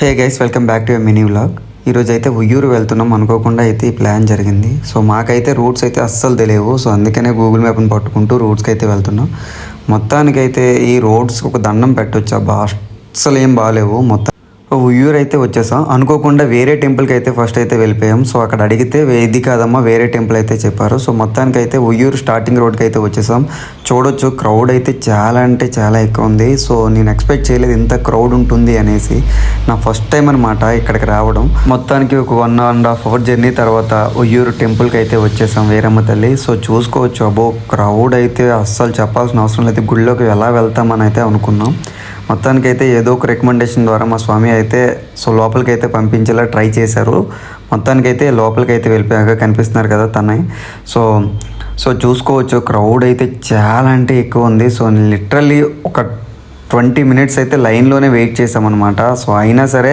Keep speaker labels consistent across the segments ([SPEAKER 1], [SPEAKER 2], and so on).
[SPEAKER 1] Hey guys welcome back to mini vlog. ఈరోజు అయితే ఉయ్యూరు వెళ్తున్నాం అనుకోకుండా అయితే ఈ ప్లాన్ జరిగింది. సో మాకైతే రూట్స్ అయితే అస్సలు తెలియవు. సో అందుకనే గూగుల్ మ్యాప్ని పట్టుకుంటూ రూట్స్కి అయితే వెళ్తున్నాం. మొత్తానికైతే ఈ రోడ్స్ ఒక దండం పెట్టొచ్చు అబ్బా అస్సలు ఏం బాగాలేవు. మొత్తం ఉయ్యూరు అయితే వచ్చేసాం. అనుకోకుండా వేరే టెంపుల్కి అయితే ఫస్ట్ అయితే వెళ్ళిపోయాం. సో అక్కడ అడిగితే వేది కాదమ్మా వేరే టెంపుల్ అయితే చెప్పారు. సో మొత్తానికి అయితే ఉయ్యూరు స్టార్టింగ్ రోడ్కి అయితే వచ్చేసాం. చూడొచ్చు క్రౌడ్ అయితే చాలా అంటే చాలా ఎక్కువ ఉంది. సో నేను ఎక్స్పెక్ట్ చేయలేదు ఇంత క్రౌడ్ ఉంటుంది అనేసి. నా ఫస్ట్ టైం అనమాట ఇక్కడికి రావడం. మొత్తానికి ఒక one and half hour journey తర్వాత ఉయ్యూరు టెంపుల్కి అయితే వచ్చేసాం వేరమ్మ తల్లి. సో చూసుకోవచ్చు అబో క్రౌడ్ అయితే అస్సలు చెప్పాల్సిన అవసరం లేదు. గుళ్ళోకి ఎలా వెళ్తామని అయితే అనుకున్నాం. మొత్తానికైతే ఏదో ఒక రికమెండేషన్ ద్వారా మా స్వామి అయితే సో లోపలికి అయితే పంపించేలా ట్రై చేశారు. మొత్తానికైతే లోపలికి అయితే వెళ్ళిపోయాక కనిపిస్తున్నారు కదా తనై. సో సో చూసుకోవచ్చు క్రౌడ్ అయితే చాలా అంటే ఎక్కువ ఉంది. సో లిటరల్లీ ఒక ట్వంటీ మినిట్స్ అయితే లైన్లోనే వెయిట్ చేసామన్నమాట సో అయినా సరే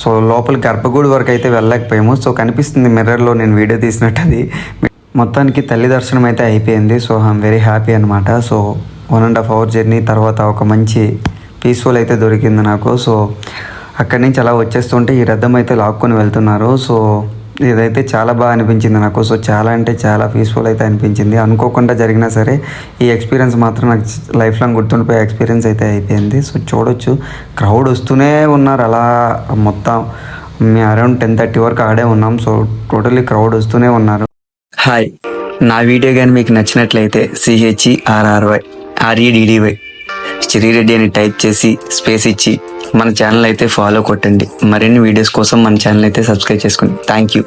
[SPEAKER 1] సో లోపల గర్భగుడి వరకు అయితే వెళ్ళలేకపోయాము. సో కనిపిస్తుంది మిర్రర్లో నేను వీడియో తీసినట్టు అది మొత్తానికి తల్లి దర్శనం అయితే అయిపోయింది. సో ఐఎమ్ వెరీ హ్యాపీ అనమాట so one and half hour journey తర్వాత ఒక మంచి పీస్ఫుల్ అయితే దొరికింది నాకు. సో అక్కడి నుంచి అలా వచ్చేస్తుంటే ఈ రథం అయితే లాక్కొని వెళ్తున్నారు. సో ఇదైతే చాలా బాగా అనిపించింది నాకు. సో చాలా అంటే చాలా పీస్ఫుల్ అయితే అనిపించింది. అనుకోకుండా జరిగినా సరే ఈ ఎక్స్పీరియన్స్ మాత్రం నాకు లైఫ్ లాంగ్ గుర్తుండిపోయే ఎక్స్పీరియన్స్ అయితే అయిపోయింది. సో చూడొచ్చు. క్రౌడ్ వస్తూనే ఉన్నారు. అలా మొత్తం మేము అరౌండ్ టెన్ థర్టీ వరకు ఆడే ఉన్నాం. సో టోటల్లీ క్రౌడ్ వస్తూనే ఉన్నారు. హాయ్ నా వీడియో కానీ మీకు నచ్చినట్లయితే సిహెచ్ఈ ఆర్ఆర్వై ఆర్ఈడిడివై చిరిరెడ్డి అని టైప్ చేసి స్పేస్ ఇచ్చి మన ఛానల్ అయితే ఫాలో కొట్టండి. మరిన్ని వీడియోస్ కోసం మన ఛానల్ అయితే సబ్స్క్రైబ్ చేసుకోండి థ్యాంక్ యూ